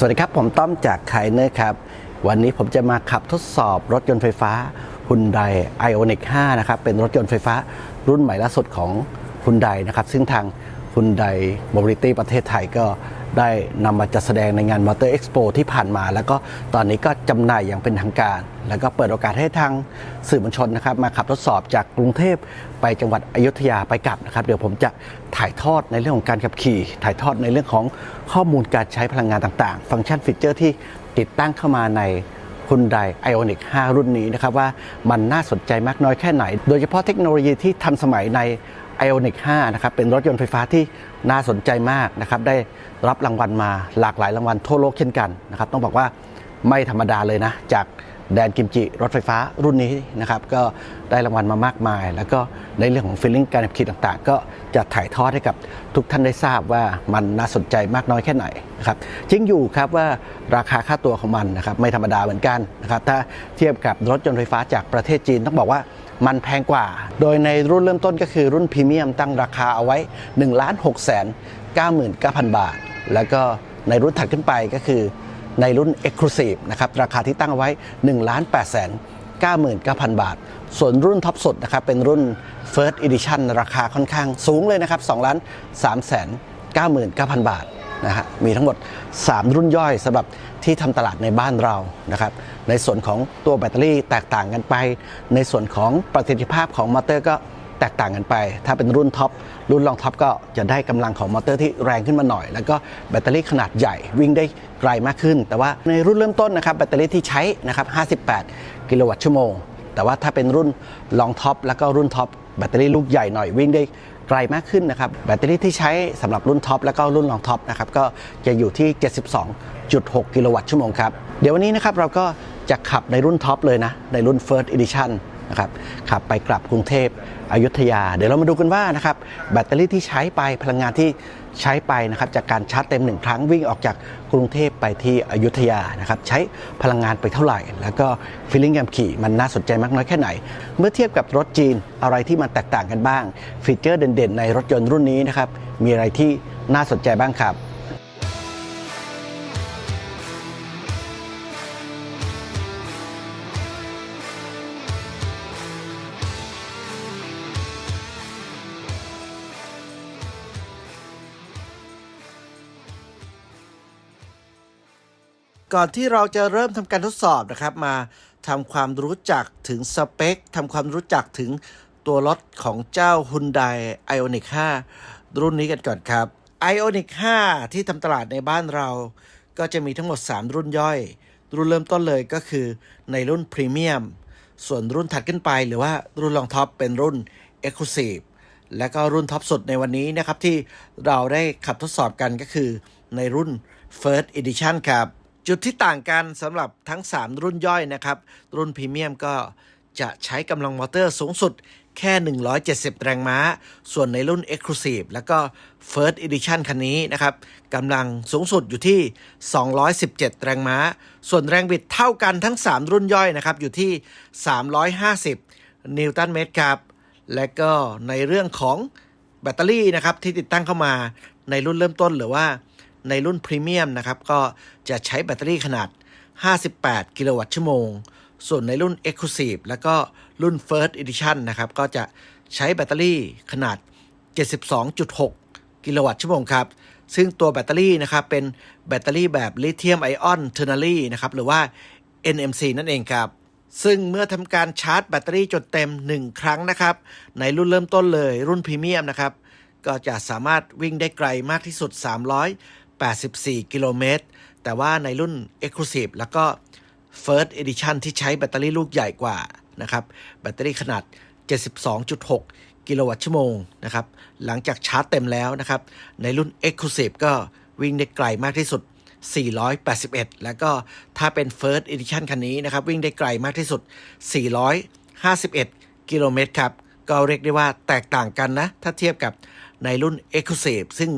สวัสดีครับ ผมต้อมจากไคเนอร์ครับ วันนี้ผมจะมาขับทดสอบรถยนต์ไฟฟ้า Hyundai Ioniq 5 นะครับ เป็นรถยนต์ไฟฟ้ารุ่นใหม่ล่าสุดของ Hyundai นะครับ ซึ่งทาง Hyundai Mobility ประเทศไทยก็ได้นำมาจัดแสดงในงาน Motor Expo ที่ผ่านมา แล้วก็ตอนนี้ก็จำหน่ายอย่างเป็นทางการ แล้วก็เปิดโอกาสให้ทางสื่อมวลชนนะครับ มาขับทดสอบจากกรุงเทพไปจังหวัดอยุธยาไปกลับนะครับ เดี๋ยวผมจะถ่ายทอดในเรื่องของการขับขี่ ถ่ายทอดในเรื่องของข้อมูลการใช้พลังงานต่างๆ ฟังก์ชันฟีเจอร์ที่ติดตั้งเข้ามาใน Hyundai Ioniq 5รุ่นนี้นะครับว่ามันน่าสนใจมากน้อยแค่ไหน โดยเฉพาะเทคโนโลยีที่ทันสมัยใน Ioniq 5นะครับเป็นรถยนต์ไฟฟ้าที่น่าสนใจมากนะครับได้รับรางวัลมาหลากหลายรางวัลทั่วโลกเช่นกันนะครับต้องบอกว่าไม่ธรรมดาเลยนะจากแดนกิมจิรถไฟฟ้ารุ่นนี้นะครับก็ได้รางวัลมามากมาย แล้วก็ในเรื่องของฟีลลิ่งการขับขี่ต่างๆ ก็จะถ่ายทอดให้กับทุกท่านได้ทราบว่ามันน่าสนใจมากน้อยแค่ไหนนะครับจริงอยู่ครับว่าราคาค่าตัวของมันนะครับไม่ธรรมดาเหมือนกันนะครับถ้าเทียบกับรถยนต์ไฟฟ้าจากประเทศจีนต้องบอกว่า มันแพงกว่า โดยในรุ่นเริ่มต้นก็คือรุ่นพรีเมียมตั้งราคาเอาไว้ 1 6 9 9 9 0 0 บาท แล้วก็ในรุ่นถัดขึ้นไปก็คือในรุ่น Exclusive นะครับราคาที่ตั้งเอาไว้ 1 8 9 9 0 0 0 บาท ส่วนรุ่นท็อปสุดนะครับเป็นรุ่น First Edition ราคาค่อนข้างสูงเลยนะครับ2ล้าน3 9 9 0 0 0 บาท นะฮะมีทั้งหมด 3 รุ่นย่อยสำหรับที่ทำตลาดในบ้านเรานะครับในส่วนของตัวแบตเตอรี่แตกต่างกันไป ในส่วนของประสิทธิภาพของมอเตอร์ก็แตกต่างกันไป ถ้าเป็นรุ่นท็อป รุ่นรองท็อปก็จะได้กำลังของมอเตอร์ที่แรงขึ้นมาหน่อย แล้วก็แบตเตอรี่ขนาดใหญ่วิ่งได้ไกลมากขึ้น แต่ว่าในรุ่นเริ่มต้นนะครับแบตเตอรี่ที่ใช้นะครับ 58 กิโลวัตต์ชั่วโมง แต่ว่าถ้าเป็นรุ่นรองท็อปแล้วก็รุ่นท็อป แบตเตอรี่ลูกใหญ่หน่อยวิ่งได้ไกลมากขึ้นนะครับ แบตเตอรี่ที่ใช้สำหรับรุ่นท็อปแล้วก็รุ่นรองท็อปนะครับก็จะอยู่ที่ 72.6 กิโลวัตต์ชั่วโมงครับ เดี๋ยววันนี้นะครับเราก็จะขับในรุ่นท็อปเลยนะ ในรุ่น First Edition นะครับขับไปกลับกรุงเทพอยุธยา เดี๋ยวเรามาดูกันว่านะครับแบตเตอรี่ที่ใช้ไปพลังงานที่ ใช้ไปนะครับจากการชาร์จเต็มหนึ่งครั้งวิ่งออกจากกรุงเทพไปที่อยุธยานะครับใช้พลังงานไปเท่าไหร่ แล้วก็ฟีลลิ่งการขี่มันน่าสนใจมากน้อยแค่ไหน เมื่อเทียบกับรถจีนอะไรที่มันแตกต่างกันบ้าง ฟีเจอร์เด่นๆ ในรถยนต์รุ่นนี้นะครับมีอะไรที่น่าสนใจบ้างครับ ก่อนที่เราจะเริ่มทำการทดสอบนะครับ มาทำความรู้จักถึงสเปคทำความรู้จักถึงตัวรถของเจ้า Hyundai Ioniq 5 รุ่นนี้กันก่อนครับ Ioniq 5 ที่ทำตลาดในบ้านเรา ก็จะมีทั้งหมด 3 รุ่นย่อย รุ่นเริ่มต้นเลยก็คือในรุ่นพรีเมียม ส่วนรุ่นถัดขึ้นไปหรือว่ารุ่นรองท็อปเป็นรุ่น Exclusive และก็รุ่นท็อปสุดในวันนี้นะครับที่เราได้ขับทดสอบกันก็คือในรุ่น First Edition ครับ จุดที่ต่างกันสำหรับทั้ง 3 รุ่นย่อยนะครับ รุ่นพรีเมียมก็จะใช้กำลังมอเตอร์สูงสุดแค่ 170 แรงม้า ส่วนในรุ่น Exclusive แล้วก็ First Edition คันนี้นะครับกำลังสูงสุดอยู่ที่ 217 แรงม้า ส่วนแรงบิดเท่ากันทั้ง 3 รุ่นย่อยนะครับ อยู่ที่ 350 นิวตันเมตรครับ และก็ในเรื่องของแบตเตอรี่นะครับที่ติดตั้งเข้ามาในรุ่นเริ่มต้นหรือว่า ในรุ่นพรีเมียมนะครับก็จะใช้แบตเตอรี่ขนาด 58 กิโลวัตต์ชั่วโมง ส่วนในรุ่น Exclusive แล้วก็รุ่น First Edition นะครับก็จะใช้แบตเตอรี่ขนาด 72.6 กิโลวัตต์ชั่วโมงครับ ซึ่งตัวแบตเตอรี่นะครับเป็นแบตเตอรี่แบบลิเธียมไอออนเทอร์นารีนะครับหรือว่า NMC นั่นเองครับซึ่งเมื่อทำการชาร์จแบตเตอรี่จนเต็ม 1 ครั้งนะครับ ในรุ่นเริ่มต้นเลยรุ่นพรีเมียมนะครับ ก็จะสามารถวิ่งได้ไกลมากที่สุด 84 กิโลเมตร แต่ว่าในรุ่น Exclusive แล้วก็ First Edition ที่ใช้แบตเตอรี่ลูกใหญ่กว่านะครับ แบตเตอรี่ขนาด 72.6 กิโลวัตต์ชั่วโมงนะครับ หลังจากชาร์จเต็มแล้วนะครับ ในรุ่น Exclusive ก็วิ่งได้ไกลมากที่สุด 481 แล้วก็ถ้าเป็น First Edition คันนี้นะครับ วิ่งได้ไกลมากที่สุด 451 กิโลเมตรครับ ก็เรียกได้ว่าแตกต่างกันนะ ถ้าเทียบกับในรุ่น Exclusive ซึ่ง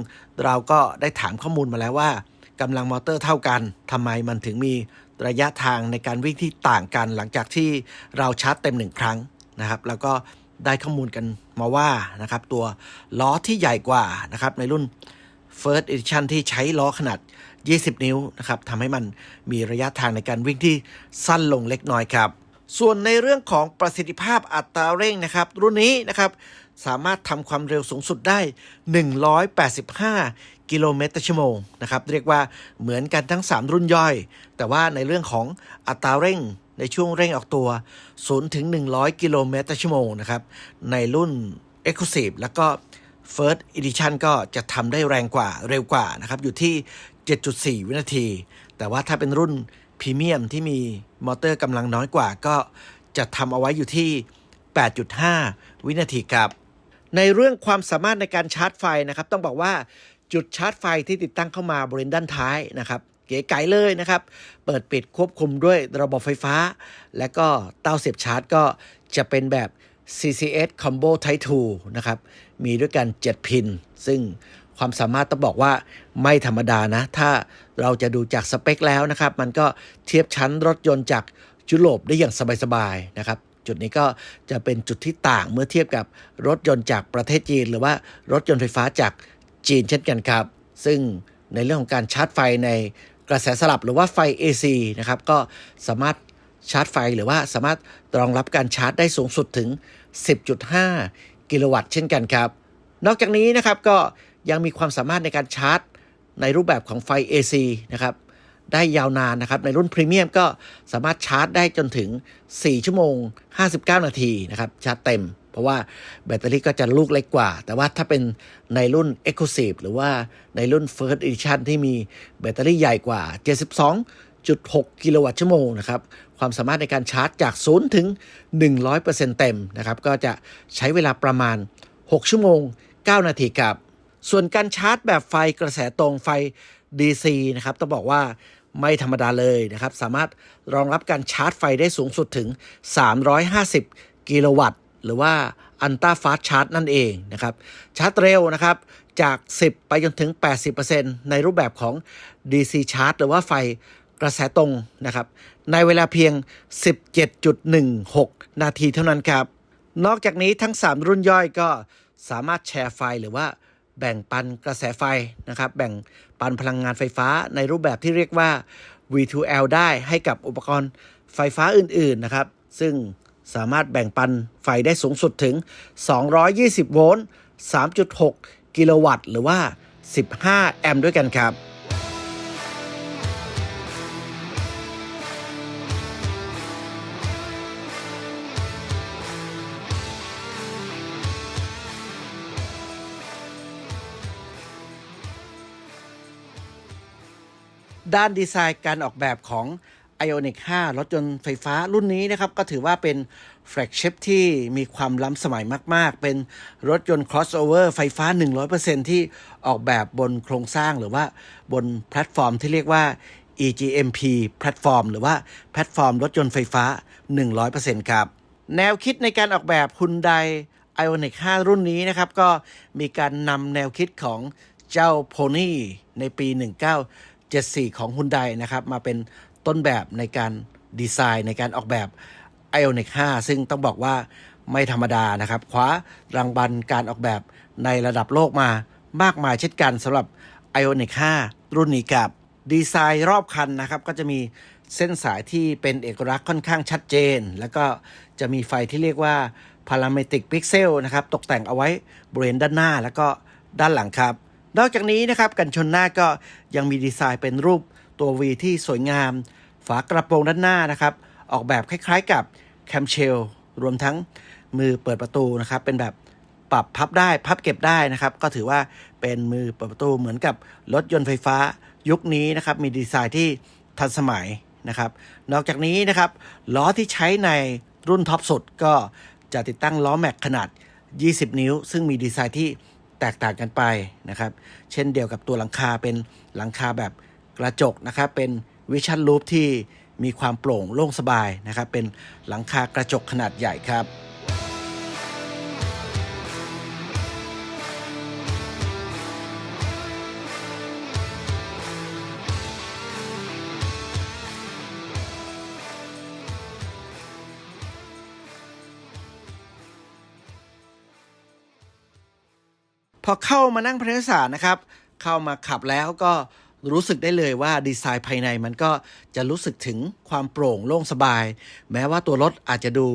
เราก็ได้ถามข้อมูลมาแล้วว่ากำลังมอเตอร์เท่ากันทำไมมันถึงมีระยะทางในการวิ่งที่ต่างกัน หลังจากที่เราชาร์จเต็มหนึ่งครั้งนะครับ แล้วก็ได้ข้อมูลกันมาว่านะครับตัวล้อที่ใหญ่กว่านะครับในรุ่น First Edition ที่ใช้ล้อขนาด 20 นิ้วนะครับทำให้มันมีระยะทางในการวิ่งที่สั้นลงเล็กน้อยครับ ส่วนในเรื่องของประสิทธิภาพอัตราเร่งนะครับ รุ่นนี้นะครับ สามารถทำความเร็วสูงสุดได้ 185 กิโลเมตรต่อชั่วโมงนะครับ เรียกว่าเหมือนกันทั้ง 3 รุ่นย่อย แต่ว่าในเรื่องของอัตราเร่งในช่วงเร่งออกตัว 0 ถึง 100 กิโลเมตรต่อชั่วโมงนะครับ ในรุ่น Exclusive แล้วก็ First Edition ก็จะทำได้แรงกว่าเร็วกว่านะครับ อยู่ที่ 7.4 วินาที แต่ว่าถ้าเป็นรุ่นพรีเมียมที่มีมอเตอร์กำลังน้อยกว่าก็จะทำเอาไว้อยู่ที่ 8.5 วินาทีครับ ในเรื่องความสามารถในการชาร์จไฟนะครับ ต้องบอกว่าจุดชาร์จไฟที่ติดตั้งเข้ามาบริเวณด้านท้ายนะครับเก๋ไก๋เลยนะครับ เปิดปิดควบคุมด้วยระบบไฟฟ้า และก็เต้าเสียบชาร์จก็จะเป็นแบบ CCS Combo Type 2นะครับ มีด้วยกัน 7 พิน ซึ่งความสามารถต้องบอกว่าไม่ธรรมดานะ ถ้าเราจะดูจากสเปคแล้วนะครับ มันก็เทียบชั้นรถยนต์จากยุโรปได้อย่างสบายๆนะครับ จุดนี้ก็จะเป็นจุดที่ต่างเมื่อเทียบกับรถยนต์จากประเทศจีน หรือว่ารถยนต์ไฟฟ้าจากจีนเช่นกันครับ ซึ่งในเรื่องของการชาร์จไฟในกระแสสลับหรือว่าไฟ AC นะครับก็สามารถชาร์จไฟหรือว่าสามารถรองรับการชาร์จได้สูงสุดถึง 10.5 กิโลวัตต์เช่นกันครับ นอกจากนี้นะครับก็ยังมีความสามารถในการชาร์จในรูปแบบของไฟ AC นะครับ ได้ยาวนานนะครับ ในรุ่นพรีเมียมก็สามารถชาร์จได้จนถึง 4 ชั่วโมง 59 นาทีนะครับ ชาร์จเต็ม เพราะว่าแบตเตอรี่ก็จะลูกเล็กกว่า แต่ว่าถ้าเป็นในรุ่น Exclusive หรือว่าในรุ่น First Edition ที่มีแบตเตอรี่ใหญ่กว่า 72.6 กิโลวัตต์ชั่วโมงนะครับ ความสามารถในการชาร์จจาก 0 ถึง 100%เต็มนะครับ ก็จะใช้เวลาประมาณ 6 ชั่วโมง 9 นาทีครับ ส่วนการชาร์จแบบไฟกระแสตรงไฟ DC นะครับ ต้องบอกว่า ไม่ธรรมดาเลยนะครับ สามารถรองรับการชาร์จไฟได้สูงสุดถึง 350 กิโลวัตต์ หรือว่าอันต้าฟาสชาร์จนั่นเองนะครับ ชาร์จเร็วนะครับ จาก 10 ไปจนถึง 80%ในรูปแบบของ DC ชาร์จหรือว่าไฟกระแสตรงนะครับ ในเวลาเพียง 17.16 นาทีเท่านั้นครับ นอกจากนี้ทั้ง 3 รุ่นย่อยก็สามารถแชร์ไฟหรือว่าแบ่งปันกระแสไฟนะครับ แบ่ง ปันพลังงานไฟฟ้าในรูปแบบที่เรียกว่า V2L ได้ให้กับอุปกรณ์ไฟฟ้าอื่นๆนะครับ ซึ่งสามารถแบ่งปันไฟได้สูงสุดถึง 220 โวลต์ 3.6 กิโลวัตต์ หรือว่า 15 แอมป์ด้วยกันครับ ด้านดีไซน์การออกแบบของ Ioniq 5รถยนต์ไฟฟ้ารุ่นนี้นะครับก็ถือว่าเป็นแฟลกชิพที่มีความล้ำสมัยมาก ๆ เป็นรถยนต์ crossover ไฟฟ้า 100%ที่ออกแบบบนโครงสร้างหรือว่าบนแพลตฟอร์มที่เรียกว่า EGMP แพลตฟอร์ม หรือว่าแพลตฟอร์มรถยนต์ไฟฟ้า 100%ครับ แนวคิดในการออกแบบ Hyundai Ioniq 5 รุ่นนี้นะครับ ก็มีการนำแนวคิดของเจ้า Pony ในปี 74 ของ Hyundai นะครับ มาเป็นต้นแบบในการดีไซน์ในการออกแบบ Ioniq 5 ซึ่งต้องบอกว่าไม่ธรรมดานะครับคว้ารางวัลการออกแบบในระดับโลกมามากมายเช่นกันสำหรับ Ioniq 5 รุ่นนี้กับดีไซน์รอบคันนะครับก็จะมีเส้นสายที่เป็นเอกลักษณ์ค่อนข้างชัดเจน แล้วก็จะมีไฟที่เรียกว่า Parametric Pixel นะครับตกแต่งเอาไว้บริเวณด้านหน้าแล้วก็ด้านหลังครับ นอกจากนี้นะครับกันชนหน้าก็ยังมีดีไซน์เป็นรูปตัว V ที่สวยงาม ฝากระโปรงด้านหน้านะครับ ออกแบบคล้ายๆกับแคมเชลรวมทั้งมือเปิดประตูนะครับ เป็นแบบปรับพับได้พับเก็บได้นะครับ ก็ถือว่าเป็นมือเปิดประตูเหมือนกับรถยนต์ไฟฟ้ายุคนี้นะครับ มีดีไซน์ที่ทันสมัยนะครับ นอกจากนี้นะครับล้อที่ใช้ในรุ่นท็อปสุดก็จะติดตั้งล้อแม็กขนาด 20 นิ้ว ซึ่งมีดีไซน์ที่ แตกต่างกันไปนะครับ เช่นเดียวกับตัวหลังคาเป็นหลังคาแบบกระจกนะครับ เป็นวิชั่นลูปที่มีความโปร่งโล่งสบายนะครับ เป็นหลังคากระจกขนาดใหญ่ครับ พอเข้ามานั่งภายในศานะครับ เข้ามาขับแล้วก็รู้สึกได้เลยว่าดีไซน์ภายในมันก็จะรู้สึกถึงความโปร่งโล่งสบาย แม้ว่าตัวรถอาจจะดู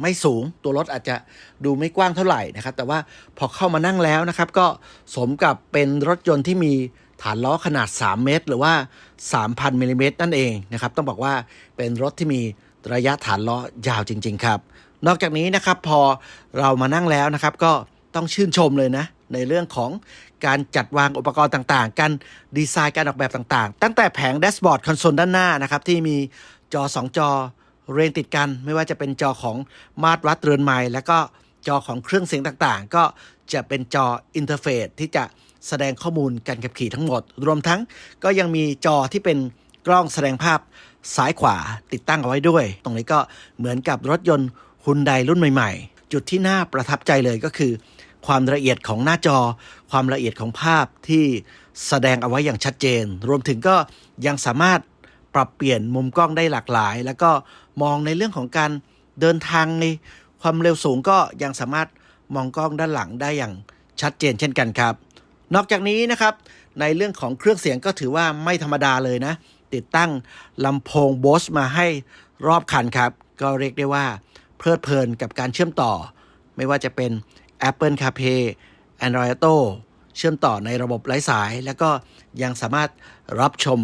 ไม่สูง ตัวรถอาจจะดูไม่กว้างเท่าไหร่นะครับ แต่ว่าพอเข้ามานั่งแล้วนะครับ ก็สมกับเป็นรถยนต์ที่มีฐานล้อขนาด 3 เมตร หรือว่า 3,000มิลลิเมตรนั่นเองนะครับ ต้องบอกว่าเป็นรถที่มีระยะฐานล้อยาวจริง ๆ ครับ นอกจากนี้นะครับพอเรามานั่งแล้วนะครับ ก็ต้องชื่นชมเลยนะ ในเรื่องของการจัดวางอุปกรณ์ต่างๆ การดีไซน์การออกแบบต่างๆ ตั้งแต่แผงแดชบอร์ดคอนโซลด้านหน้านะครับที่มีจอ 2 จอเรียงติดกันไม่ว่าจะเป็นจอของมาตรวัดเรือนไมล์แล้วก็จอของเครื่องเสียงต่างๆ ก็จะเป็นจออินเทอร์เฟซที่จะแสดงข้อมูลการขับขี่ทั้งหมด รวมทั้งก็ยังมีจอที่เป็นกล้องแสดงภาพซ้ายขวาติดตั้งเอาไว้ด้วย ตรงนี้ก็เหมือนกับรถยนต์ฮุนไดรุ่นใหม่ๆ จุดที่น่าประทับใจเลยก็คือ ความละเอียดของหน้าจอ ความละเอียดของภาพที่แสดงเอาไว้อย่างชัดเจน รวมถึงก็ยังสามารถปรับเปลี่ยนมุมกล้องได้หลากหลาย แล้วก็มองในเรื่องของการเดินทางในความเร็วสูงก็ยังสามารถมองกล้องด้านหลังได้อย่างชัดเจนเช่นกันครับ นอกจากนี้นะครับ ในเรื่องของเครื่องเสียงก็ถือว่าไม่ธรรมดาเลยนะ ติดตั้งลำโพงโบสมาให้รอบคันครับ ก็เรียกได้ว่าเพลิดเพลินกับการเชื่อมต่อ ไม่ว่าจะเป็น Apple CarPlay Android Auto เชื่อมต่อในระบบไร้สาย แล้วก็ยังสามารถรับชม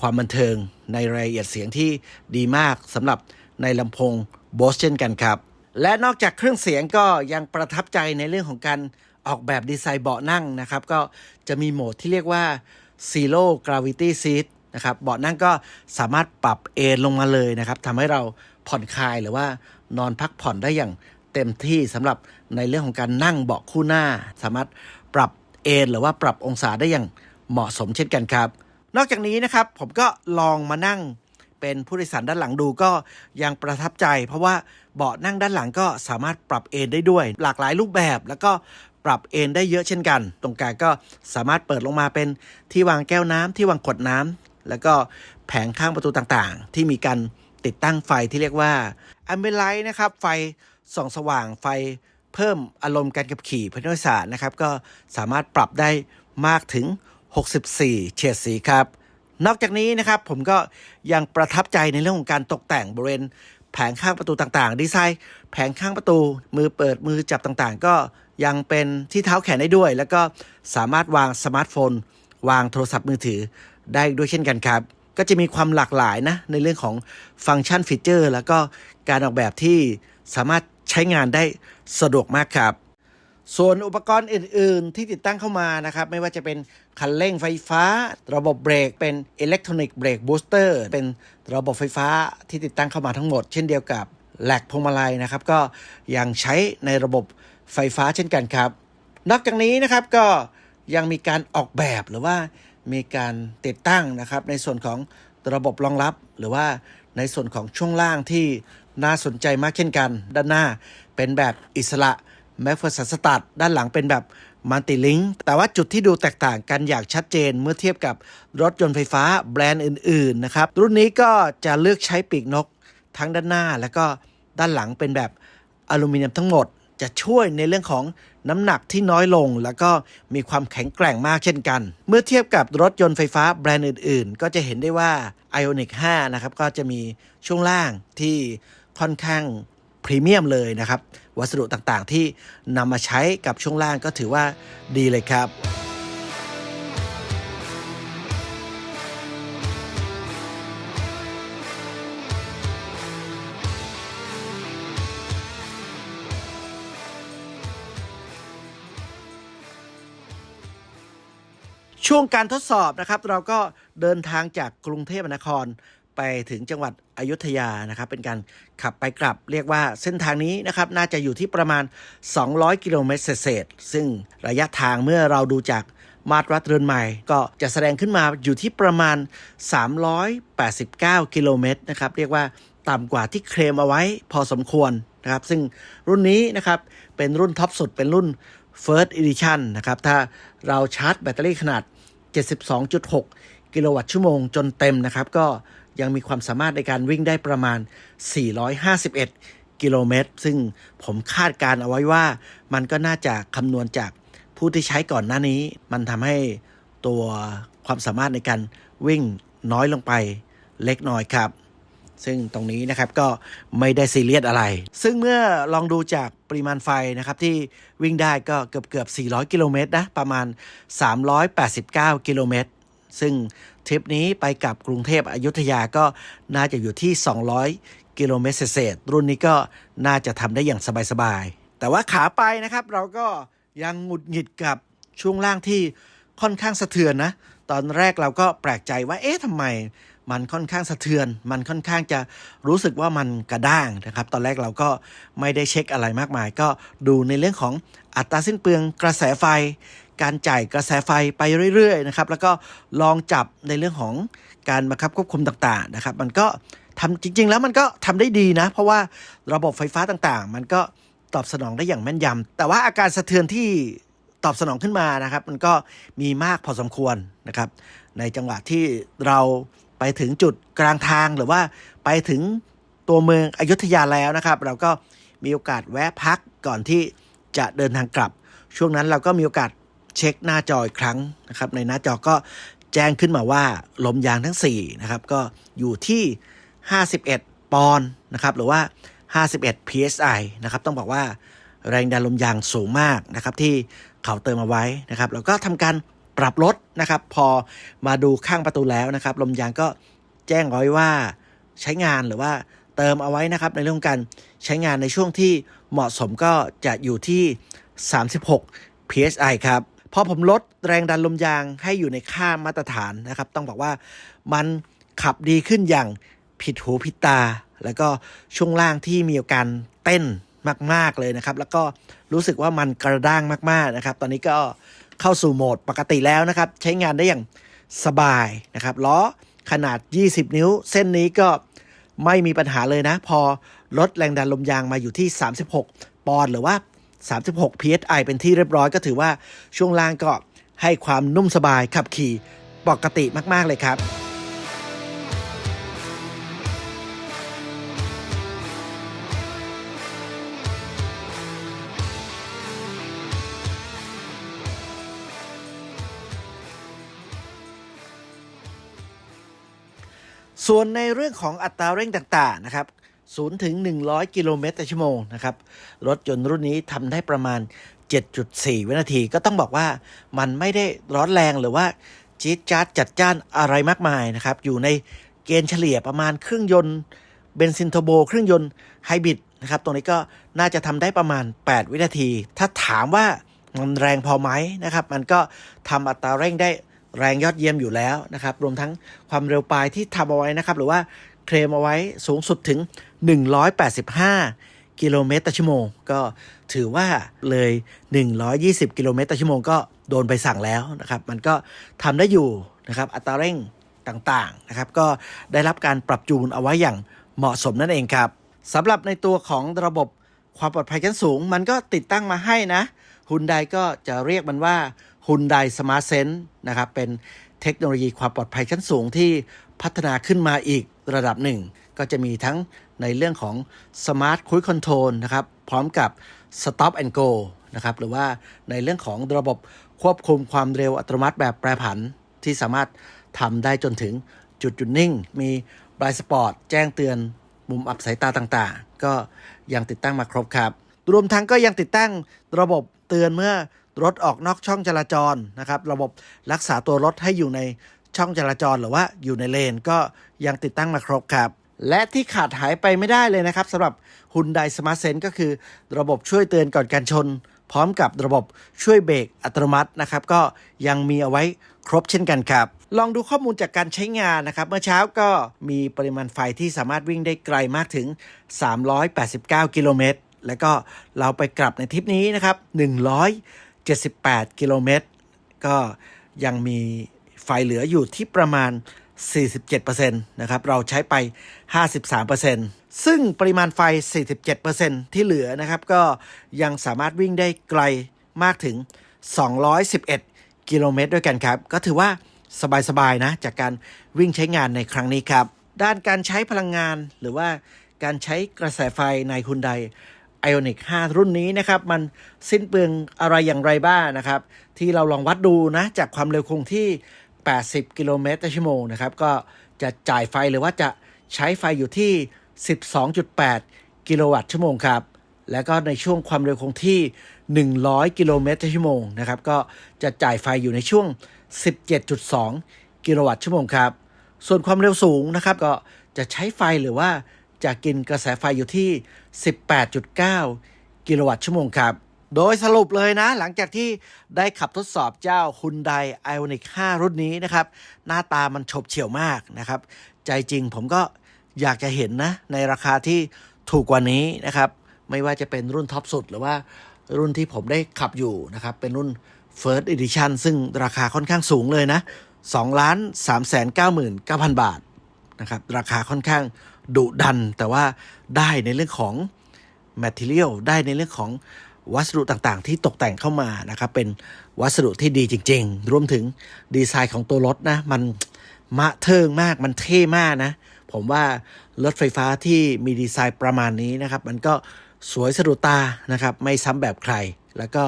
ความบันเทิงในรายละเอียดเสียงที่ดีมากสำหรับในลำโพง Bose เช่นกันครับ และนอกจากเครื่องเสียงก็ยังประทับใจในเรื่องของการออกแบบดีไซน์เบาะนั่งนะครับ ก็จะมีโหมดที่เรียกว่า Zero Gravity Seat นะครับเบาะนั่งก็สามารถปรับเอนลงมาเลยนะครับทำให้เราผ่อนคลายหรือว่านอนพักผ่อนได้อย่าง เต็มที่สำหรับในเรื่องของการนั่งเบาะคู่หน้า สามารถปรับเอนหรือว่าปรับองศาได้อย่างเหมาะสมเช่นกันครับ นอกจากนี้นะครับผมก็ลองมานั่งเป็นผู้โดยสารด้านหลังดูก็ยังประทับใจ เพราะว่าเบาะนั่งด้านหลังก็สามารถปรับเอนได้ด้วย หลากหลายรูปแบบแล้วก็ปรับเอนได้เยอะเช่นกัน ตรงกลางก็สามารถเปิดลงมาเป็นที่วางแก้วน้ำที่วางขวดน้ำแล้วก็แผงข้างประตูต่างๆ ที่มีการติดตั้งไฟที่เรียกว่า a m b i l i g h t นะครับไฟ ส่องสว่างไฟเพิ่มอารมณ์การขับขี่ผู้โดยสารนะครับ ก็สามารถปรับได้มากถึง 64 เฉดสีครับ นอกจากนี้นะครับผมก็ยังประทับใจในเรื่องของการตกแต่งบริเวณแผงข้างประตูต่างๆ ดีไซน์ แผงข้างประตูมือเปิดมือจับต่างๆ ก็ยังเป็นที่เท้าแขนได้ด้วย แล้วก็สามารถวางสมาร์ทโฟน วางโทรศัพท์มือถือได้ด้วยเช่นกันครับ ก็จะมีความหลากหลายนะในเรื่องของฟังก์ชันฟีเจอร์ แล้วก็การออกแบบที่สามารถ ใช้งานได้สะดวกมากครับ ส่วนอุปกรณ์อื่น ๆ ที่ติดตั้งเข้ามานะครับ ไม่ว่าจะเป็นคันเร่งไฟฟ้า ระบบเบรก เป็นอิเล็กทรอนิกส์เบรกบูสเตอร์เป็นระบบไฟฟ้าที่ติดตั้งเข้ามาทั้งหมด เช่นเดียวกับแหลกพวงมาลัยนะครับ ก็ยังใช้ในระบบไฟฟ้าเช่นกันครับ นอกจากนี้นะครับก็ยังมีการออกแบบหรือว่ามีการติดตั้งนะครับในส่วนของระบบรองรับ หรือว่าในส่วนของช่วงล่างที่ น่าสนใจมากเช่นกัน ด้านหน้าเป็นแบบอิสระแม็กเฟอร์สันสตัดด้านหลังเป็นแบบมัลติลิงก์แต่ว่าจุดที่ดูแตกต่างกันอย่างชัดเจนเมื่อเทียบกับรถยนต์ไฟฟ้าแบรนด์อื่นๆนะครับ รุ่นนี้ก็จะเลือกใช้ปีกนกทั้งด้านหน้า แล้วก็ด้านหลังเป็นแบบอลูมิเนียมทั้งหมด จะช่วยในเรื่องของน้ำหนักที่น้อยลง แล้วก็มีความแข็งแกร่งมากเช่นกัน เมื่อเทียบกับรถยนต์ไฟฟ้าแบรนด์อื่นๆ ก็จะเห็นได้ว่า Ioniq 5 นะครับก็จะมีช่วงล่างที่ ค่อนข้างพรีเมียมเลยนะครับ วัสดุต่างๆที่นำมาใช้กับช่วงล่างก็ถือว่าดีเลยครับช่วงการทดสอบนะครับ เราก็เดินทางจากกรุงเทพมหานคร ไปถึงจังหวัดอยุธยานะครับ เป็นการขับไปกลับเรียกว่าเส้นทางนี้นะครับ น่าจะอยู่ที่ประมาณ 200 กิโลเมตรเศษซึ่งระยะทางเมื่อเราดูจากมาตรวัดเรือนใหม่ ก็จะแสดงขึ้นมาอยู่ที่ประมาณ 389 กิโลเมตรนะครับ เรียกว่าต่ำกว่าที่เคลมเอาไว้พอสมควรนะครับ ซึ่งรุ่นนี้นะครับเป็นรุ่นท็อปสุดเป็นรุ่น First Edition นะครับ ถ้าเราชาร์จแบตเตอรี่ขนาด 72.6 กิโลวัตต์ชั่วโมงจนเต็มนะครับ ก็ ยังมีความสามารถในการวิ่งได้ประมาณ 451 กิโลเมตร ซึ่งผมคาดการเอาไว้ว่า มันก็น่าจะคำนวณจากผู้ที่ใช้ก่อนหน้านี้ มันทำให้ตัวความสามารถในการวิ่งน้อยลงไปเล็กน้อยครับ ซึ่งตรงนี้นะครับก็ไม่ได้ซีเรียสอะไร ซึ่งเมื่อลองดูจากปริมาณไฟนะครับที่วิ่งได้ก็เกือบเกือบ 400 กิโลเมตรนะ ประมาณ 389 กิโลเมตร ซึ่งทริปนี้ไปกับกรุงเทพอยุธยาก็น่าจะอยู่ที่ 200 กิโลเมตรเศษๆรุ่นนี้ก็น่าจะทำได้อย่างสบายๆ แต่ว่าขาไปนะครับเราก็ยังหงุดหงิดกับช่วงล่างที่ค่อนข้างสะเทือนนะ ตอนแรกเราก็แปลกใจว่า เอ๊ะทำไมมันค่อนข้างสะเทือน มันค่อนข้างจะรู้สึกว่ามันกระด้างนะครับ ตอนแรกเราก็ไม่ได้เช็คอะไรมากมาย ก็ดูในเรื่องของอัตราสิ้นเปลืองกระแสไฟ การจ่ายกระแสไฟไปเรื่อยๆนะครับแล้วก็ลองจับในเรื่องของการบังคับควบคุมต่างๆนะครับ มันก็ทำจริง ๆ แล้วมันก็ทำได้ดีนะ เพราะว่าระบบไฟฟ้าต่างๆ มันก็ตอบสนองได้อย่างแม่นยำแต่ว่าอาการสะเทือนที่ตอบสนองขึ้นมานะครับ มันก็มีมากพอสมควรนะครับ ในจังหวะที่เราไปถึงจุดกลางทางหรือว่าไปถึงตัวเมืองอยุธยาแล้วนะครับ เราก็มีโอกาสแวะพักก่อนที่จะเดินทางกลับ ช่วงนั้นเราก็มีโอกาส เช็คหน้าจออีกครั้งนะครับในหน้าจอก็แจ้งขึ้นมาว่าลมยางทั้ง4นะครับก็อยู่ที่ 51 ปอนด์นะครับหรือว่า 51 psi นะครับต้องบอกว่าแรงดันลมยางสูงมากนะครับที่เขาเติมเอาไว้นะครับแล้วก็ทำการปรับลดนะครับ พอมาดูข้างประตูแล้วนะครับ ลมยางก็แจ้งเอาไว้ว่าใช้งานหรือว่าเติมเอาไว้นะครับในเรื่องของการใช้งานในช่วงที่เหมาะสมก็จะอยู่ที่ 36 psi ครับ พอผมลดแรงดันลมยางให้อยู่ในค่ามาตรฐานนะครับ ต้องบอกว่ามันขับดีขึ้นอย่างผิดหูผิดตา แล้วก็ช่วงล่างที่มีอาการเต้นมาก ๆ เลยนะครับ แล้วก็รู้สึกว่ามันกระด้างมาก ๆ นะครับ ตอนนี้ก็เข้าสู่โหมดปกติแล้วนะครับ ใช้งานได้อย่างสบายนะครับล้อขนาด 20 นิ้ว เส้นนี้ก็ไม่มีปัญหาเลยนะ พอลดแรงดันลมยางมาอยู่ที่ 36 ปอนด์หรือว่า 36 psi เป็นที่เรียบร้อยก็ถือว่าช่วงล่างก็ให้ความนุ่มสบายขับขี่ปกติมาก ๆ เลยครับส่วนในเรื่องของอัตราเร่งต่างๆนะครับ 0ถึง100 กิโลเมตรต่อชั่วโมงนะครับ รถยนต์รุ่นนี้ทำได้ประมาณ 7.4 วินาที ก็ต้องบอกว่ามันไม่ได้ร้อนแรงหรือว่าจี๊ดจ๊าดจัดจ้านอะไรมากมายนะครับ อยู่ในเกณฑ์เฉลี่ยประมาณเครื่องยนต์เบนซินเทอร์โบเครื่องยนต์ไฮบริดนะครับ ตรงนี้ก็น่าจะทำได้ประมาณ 8 วินาที ถ้าถามว่ามันแรงพอไหมนะครับ มันก็ทำอัตราเร่งได้แรงยอดเยี่ยมอยู่แล้วนะครับ รวมทั้งความเร็วปลายที่ทำเอาไว้นะครับ หรือว่าเคลมเอาไว้สูงสุดถึง 185 กิโลเมตรต่อชั่วโมง ก็ถือว่าเลย 120 กิโลเมตรต่อชั่วโมงก็โดนไปสั่งแล้วนะครับ มันก็ทำได้อยู่นะครับ อัตราเร่งต่างๆนะครับ ก็ได้รับการปรับจูนเอาไว้อย่างเหมาะสมนั่นเองครับสำหรับในตัวของระบบความปลอดภัยชั้นสูง มันก็ติดตั้งมาให้นะฮุนไดก็จะเรียกมันว่าฮุนไดสมาร์ทเซนนะครับเป็นเทคโนโลยีความปลอดภัยชั้นสูงที่พัฒนาขึ้นมาอีกระดับหนึ่ง ก็จะมีทั้ง ในเรื่องของ Smart Cruise Control นะครับ พร้อมกับ Stop and Go นะครับ หรือว่าในเรื่องของระบบควบคุมความเร็วอัตโนมัติแบบแปรผัน ที่สามารถทำได้จนถึงจุดหยุดนิ่ง มีบายสปอร์ตแจ้งเตือนมุมอับสายตาต่างๆ ก็ยังติดตั้งมาครบครับ รวมทั้งก็ยังติดตั้งระบบเตือนเมื่อรถออกนอกช่องจราจรนะครับ ระบบรักษาตัวรถให้อยู่ในช่องจราจรหรือว่าอยู่ในเลนก็ยังติดตั้งมาครบครับ และที่ขาดหายไปไม่ได้เลยนะครับสำหรับ Hyundai Smart Sense ก็คือระบบช่วยเตือนก่อนการชน พร้อมกับระบบช่วยเบรกอัตโนมัตินะครับ ก็ยังมีเอาไว้ครบเช่นกันครับ ลองดูข้อมูลจากการใช้งานนะครับ เมื่อเช้าก็มีปริมาณไฟที่สามารถวิ่งได้ไกลมากถึง 389 กิโลเมตร แล้วก็เราไปกลับในทริปนี้นะครับ 178 กิโลเมตร ก็ยังมีไฟเหลืออยู่ที่ประมาณ 47%นะครับ เราใช้ไป 53%ซึ่งปริมาณไฟ 47%ที่เหลือนะครับ ก็ยังสามารถวิ่งได้ไกลมากถึง 211 กิโลเมตรด้วยกันครับ ก็ถือว่าสบายๆนะ จากการวิ่งใช้งานในครั้งนี้ครับ ด้านการใช้พลังงานหรือว่าการใช้กระแสไฟใน Hyundai Ioniq 5 รุ่นนี้นะครับ มันสิ้นเปลืองอะไรอย่างไรบ้างนะครับ ที่เราลองวัดดูนะ จากความเร็วคงที่ 80 กิโลเมตรต่อชั่วโมงนะครับ ก็จะจ่ายไฟหรือว่าจะใช้ไฟอยู่ที่ 12.8 กิโลวัตต์ชั่วโมงครับ แล้วก็ในช่วงความเร็วคงที่ 100 กิโลเมตรต่อชั่วโมงนะครับ ก็จะจ่ายไฟอยู่ในช่วง 17.2 กิโลวัตต์ชั่วโมงครับ ส่วนความเร็วสูงนะครับ ก็จะใช้ไฟหรือว่าจะกินกระแสไฟอยู่ที่ 18.9 กิโลวัตต์ชั่วโมงครับ โดยสรุปเลยนะ หลังจากที่ได้ขับทดสอบเจ้า Hyundai Ioniq 5 รุ่นนี้นะครับ หน้าตามันฉบเฉี่ยวมากนะครับ ใจจริงผมก็อยากจะเห็นนะ ในราคาที่ถูกกว่านี้นะครับ ไม่ว่าจะเป็นรุ่นท็อปสุดหรือว่ารุ่นที่ผมได้ขับอยู่นะครับ เป็นรุ่น First Edition ซึ่งราคาค่อนข้างสูงเลยนะ2ล้าน3 9 9 0 0 0 บาทนะครับ ราคาค่อนข้างดุดัน แต่ว่าได้ในเรื่องของ material ได้ในเรื่องของ วัสดุต่างๆ ที่ตกแต่งเข้ามานะครับเป็นวัสดุที่ดีจริง ๆ รวมถึงดีไซน์ของตัวรถนะ มันมะเทิงมากมันเท่มากนะ ผมว่ารถไฟฟ้าที่มีดีไซน์ประมาณนี้นะครับ มันก็สวยสะดุดตานะครับ ไม่ซ้ำแบบใคร แล้วก็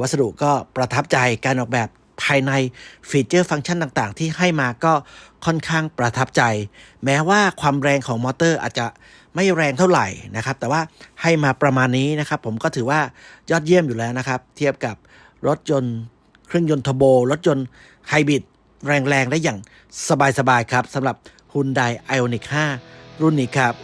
วัสดุก็ประทับใจการออกแบบภายในฟีเจอร์ฟังก์ชันต่างๆ ที่ให้มาก็ค่อนข้างประทับใจ แม้ว่าความแรงของมอเตอร์อาจจะ ไม่แรงเท่าไหร่นะครับ แต่ว่าให้มาประมาณนี้นะครับ ผมก็ถือว่ายอดเยี่ยมอยู่แล้วนะครับ เทียบกับรถยนต์เครื่องยนต์เทอร์โบรถยนต์ไฮบริดแรงๆ ได้อย่างสบายๆ ครับสำหรับ Hyundai Ioniq 5 รุ่นนี้ครับ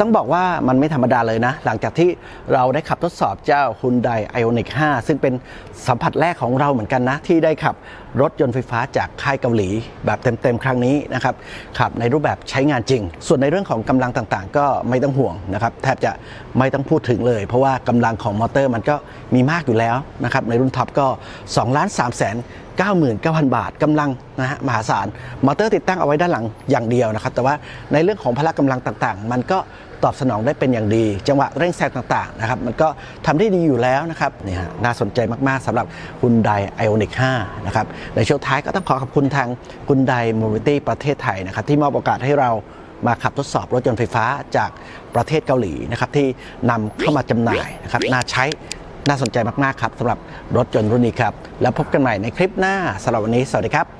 ต้องบอกว่ามันไม่ธรรมดาเลยนะ หลังจากที่เราได้ขับทดสอบเจ้า Hyundai Ioniq 5 ซึ่งเป็นสัมผัสแรกของเราเหมือนกันนะ ที่ได้ขับรถยนต์ไฟฟ้าจากค่ายเกาหลี แบบเต็มๆ ครั้งนี้นะครับขับในรูปแบบใช้งานจริง ส่วนในเรื่องของกำลังต่างๆ ก็ไม่ต้องห่วงนะครับแทบจะไม่ต้องพูดถึงเลย เพราะว่ากำลังของมอเตอร์มันก็มีมากอยู่แล้วนะครับในรุ่นท็อปก็2ล้าน3แสน99,000 บาทกำลังนะฮะมหาศาลมอเตอร์ติดตั้งเอาไว้ด้านหลังอย่างเดียวนะครับ แต่ว่าในเรื่องของพละกำลังต่างๆ มันก็ ตอบสนองได้เป็นอย่างดี จังหวะเร่งแซงต่างๆนะครับมันก็ทำได้ดีอยู่แล้วนะครับนี่ฮะน่าสนใจมากๆสำหรับ Hyundai Ioniq 5นะครับในช่วงท้ายก็ต้องขอขอบคุณทาง Hyundai Mobility ประเทศไทยนะครับที่มอบโอกาสให้เรามาขับทดสอบรถยนต์ไฟฟ้าจากประเทศเกาหลีนะครับที่นำเข้ามาจำหน่ายนะครับน่าใช้น่าสนใจมาก ๆ ครับสำหรับรถยนต์รุ่นนี้ครับ แล้วพบกันใหม่ในคลิปหน้าสำหรับวันนี้ สวัสดีครับ